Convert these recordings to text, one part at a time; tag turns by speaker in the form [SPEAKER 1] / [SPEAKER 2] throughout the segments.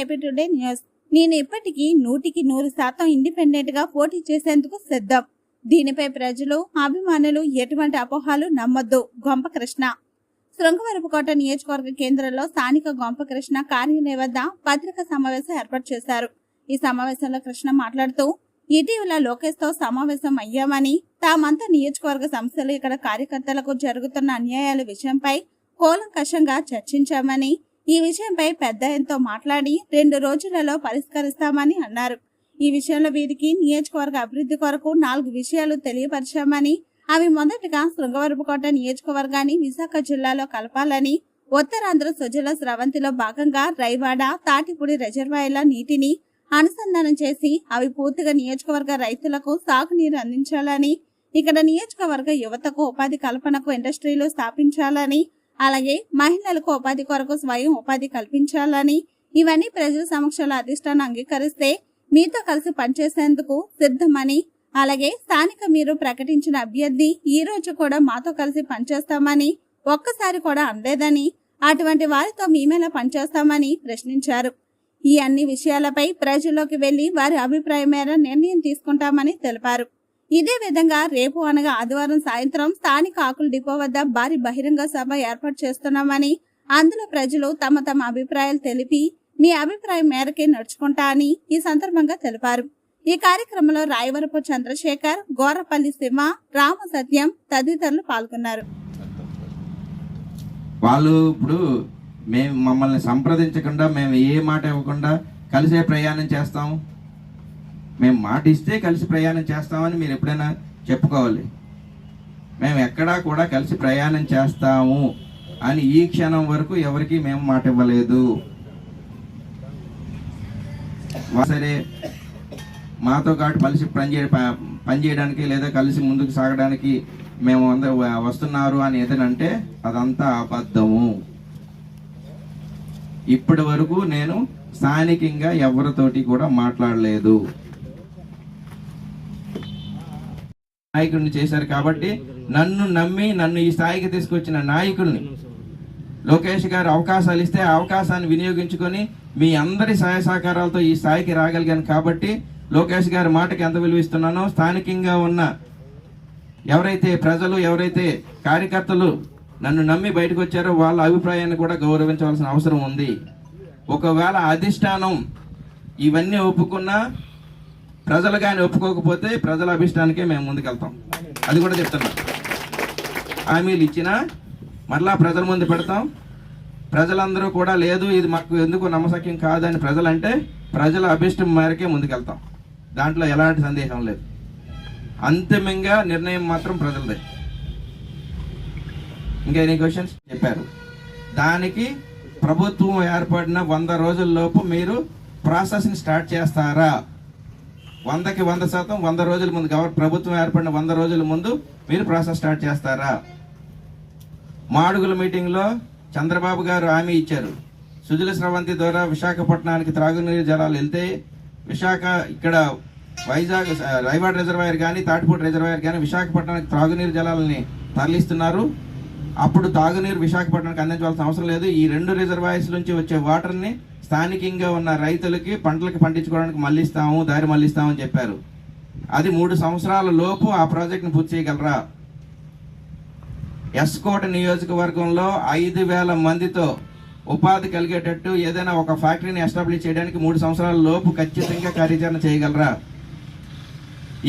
[SPEAKER 1] AP today news నేను ఇప్పటికీ నూటికి నూరు శాతం ఇండిపెండెంట్గా పోటీ చేసేందుకు సిద్ధం. దీనిపై ప్రజలు అభిమానులు ఎటువంటి అపోహాలు నమ్మొద్దు. గొంప కృష్ణ శృంగవరపుకోట నియోజకవర్గ కేంద్రంలో స్థానిక గొంప కృష్ణ కార్యాలయం వద్ద పత్రికా సమావేశం ఏర్పాటు చేశారు. ఈ సమావేశంలో కృష్ణ మాట్లాడుతూ ఇటీవల లోకేష్తో సమావేశం అయ్యామని తామంతా నియోజకవర్గ సంస్థలు ఇక్కడ కార్యకర్తలకు జరుగుతున్న అన్యాయాల విషయంపై కూలంకషంగా చర్చించామని ఈ విషయంపై పెద్ద ఎంతో మాట్లాడి రెండు రోజులలో పరిష్కరిస్తామని అన్నారు. ఈ విషయంలో వీరికి నియోజకవర్గ అభివృద్ధి కొరకు నాలుగు విషయాలు తెలియపరిచామని అవి మొదటగా శృంగవరపుకోట నియోజకవర్గాన్ని విశాఖ జిల్లాలో కలపాలని ఉత్తరాంధ్ర సుజల స్రవంతిలో భాగంగా రైవాడ తాటిపూడి రిజర్వాయర్ల నీటిని అనుసంధానం చేసి అవి పూర్తిగా నియోజకవర్గ రైతులకు సాగునీరు అందించాలని ఇక్కడ నియోజకవర్గ యువతకు ఉపాధి కల్పనకు ఇండస్ట్రీలు స్థాపించాలని అలాగే మహిళలకు ఉపాధి కొరకు స్వయం ఉపాధి కల్పించాలని ఇవన్నీ ప్రజల సమక్షంలో అధిష్టానం అంగీకరిస్తే మీతో కలిసి పనిచేసేందుకు సిద్ధమని అలాగే స్థానిక మీరు ప్రకటించిన అభ్యర్థి ఈ రోజు కూడా మాతో కలిసి పనిచేస్తామని ఒక్కసారి కూడా అనలేదని అటువంటి వారితో మేమేలా పనిచేస్తామని ప్రశ్నించారు. ఈ అన్ని విషయాలపై ప్రజల్లోకి వెళ్ళి వారి అభిప్రాయం మేర నిర్ణయం తీసుకుంటామని తెలిపారు. ఇదే విధంగా రేపు అనగా ఆదివారం సాయంత్రం స్థానిక ఆకుల డిపో వద్ద భారీ బహిరంగ సభ ఏర్పాటు చేస్తున్నామని అందులో ప్రజలు తమ తమ అభిప్రాయాలు తెలిపి మీ అభిప్రాయం మేరకే నడుచుకుంటా అని ఈ సందర్భంగా తెలిపారు. ఈ కార్యక్రమంలో రాయవరపు చంద్రశేఖర్ గోరపల్లి సింహ రామ సత్యం తదితరులు పాల్గొన్నారు.
[SPEAKER 2] వాళ్ళు ఇప్పుడు మేము మమ్మల్ని సంప్రదించకుండా మేము ఏ మాట ఇవ్వకుండా కలిసే ప్రయాణం చేస్తాం. మేము మాట ఇస్తే కలిసి ప్రయాణం చేస్తామని మీరు ఎప్పుడైనా చెప్పుకోవాలి. మేము ఎక్కడా కూడా కలిసి ప్రయాణం చేస్తాము అని ఈ క్షణం వరకు ఎవరికి మేము మాట ఇవ్వలేదు. సరే మాతో పాటు కలిసి పనిచే పనిచేయడానికి లేదా కలిసి ముందుకు సాగడానికి మేము అందరూ వస్తున్నారు అని ఏదనంటే అదంతా అబద్ధము. ఇప్పటి వరకు నేను స్థానికంగా ఎవరితోటి కూడా మాట్లాడలేదు. నాయకుడిని చేశారు కాబట్టి నన్ను నమ్మి నన్ను ఈ స్థాయికి తీసుకొచ్చిన నాయకుల్ని లోకేష్ గారు అవకాశాలు ఇస్తే ఆ అవకాశాన్ని వినియోగించుకొని మీ అందరి సహాయ సహకారాలతో ఈ స్థాయికి రాగలిగాను కాబట్టి లోకేష్ గారి మాటకి ఎంత విలువిస్తున్నానో స్థానికంగా ఉన్న ఎవరైతే ప్రజలు ఎవరైతే కార్యకర్తలు నన్ను నమ్మి బయటకు వచ్చారో వాళ్ళ అభిప్రాయాన్ని కూడా గౌరవించవలసిన అవసరం ఉంది. ఒకవేళ అధిష్టానం ఇవన్నీ ఒప్పుకున్నా ప్రజలు కానీ ఒప్పుకోకపోతే ప్రజల అభిష్టానికే మేము ముందుకెళ్తాం. అది కూడా చెప్తున్నాం. హామీలు ఇచ్చినా మరలా ప్రజల ముందు పెడతాం. ప్రజలందరూ కూడా లేదు ఇది మాకు ఎందుకు నమ్మసక్యం కాదని ప్రజలంటే ప్రజల అభిష్టం మేరకే ముందుకెళ్తాం. దాంట్లో ఎలాంటి సందేహం లేదు. అంతిమంగా నిర్ణయం మాత్రం ప్రజలదే. ఇంకా ఎన్ని క్వశ్చన్స్ చెప్పారు? దానికి ప్రభుత్వం ఏర్పడిన వంద రోజుల్లోపు మీరు ప్రాసెస్ని స్టార్ట్ చేస్తారా? వందకి వంద శాతం వంద రోజుల ముందు గవర్నమెంట్ ప్రభుత్వం ఏర్పడిన వంద రోజుల ముందు మీరు ప్రాసెస్ స్టార్ట్ చేస్తారా? మాడుగుల మీటింగ్లో చంద్రబాబు గారు హామీ ఇచ్చారు. సుజల స్రవంతి ద్వారా విశాఖపట్నానికి త్రాగునీరు జలాలు వెళ్తే విశాఖ ఇక్కడ వైజాగ్ ఆ, రైవాడ రిజర్వాయర్ కానీ తాటిపూడి రిజర్వాయర్ కానీ విశాఖపట్నానికి త్రాగునీరు జలాలని తరలిస్తున్నారు. అప్పుడు తాగునీరు విశాఖపట్నానికి అందించవలసిన అవసరం లేదు. ఈ రెండు రిజర్వాయర్స్ నుంచి వచ్చే వాటర్ని స్థానికంగా ఉన్న రైతులకి పంటలకు పండించుకోవడానికి మళ్ళిస్తాము దారి మళ్ళిస్తామని చెప్పారు. అది మూడు సంవత్సరాల లోపు ఆ ప్రాజెక్ట్ని పూర్తి చేయగలరా? ఎస్కోట నియోజకవర్గంలో ఐదు వేల మందితో ఉపాధి కలిగేటట్టు ఏదైనా ఒక ఫ్యాక్టరీని ఎస్టాబ్లిష్ చేయడానికి మూడు సంవత్సరాల లోపు ఖచ్చితంగా కార్యాచరణ చేయగలరా?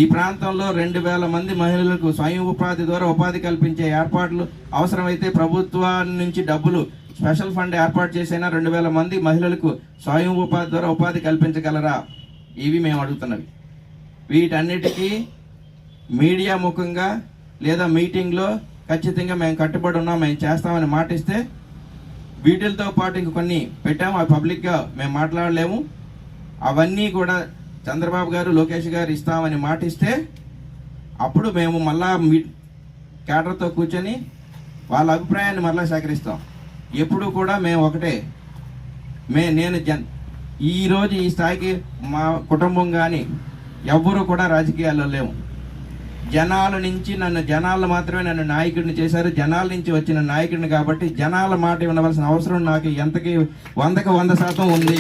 [SPEAKER 2] ఈ ప్రాంతంలో రెండు వేల మంది మహిళలకు స్వయం ఉపాధి ద్వారా ఉపాధి కల్పించే ఏర్పాట్లు అవసరమైతే ప్రభుత్వాన్ని నుంచి డబ్బులు స్పెషల్ ఫండ్ ఏర్పాటు చేసైనా రెండు వేల మంది మహిళలకు స్వయం ఉపాధి ద్వారా ఉపాధి కల్పించగలరా? ఇవి మేము అడుగుతున్నవి. వీటన్నిటికీ మీడియా ముఖంగా లేదా మీటింగ్లో ఖచ్చితంగా మేము కట్టుబడి ఉన్నాం మేము చేస్తామని మాటిస్తే వీటితో పాటు ఇంక కొన్ని పెట్టాము అవి పబ్లిక్గా మేము మాట్లాడలేము. అవన్నీ కూడా చంద్రబాబు గారు లోకేష్ గారు ఇస్తామని మాటిస్తే అప్పుడు మేము మళ్ళా మీ కేటర్తో కూర్చొని వాళ్ళ అభిప్రాయాన్ని మరలా సేకరిస్తాం. ఎప్పుడు కూడా మేము ఒకటే. మే నేను జన్ ఈరోజు ఈ స్థాయికి మా కుటుంబం కానీ ఎవ్వరూ కూడా రాజకీయాల్లో లేవు జనాల నుంచి నన్ను జనాలు మాత్రమే నన్ను నాయకుడిని చేశారు. జనాల నుంచి వచ్చిన నాయకుడిని కాబట్టి జనాల మాట వినవలసిన అవసరం నాకు ఎంతకి వందకి వంద శాతం ఉంది.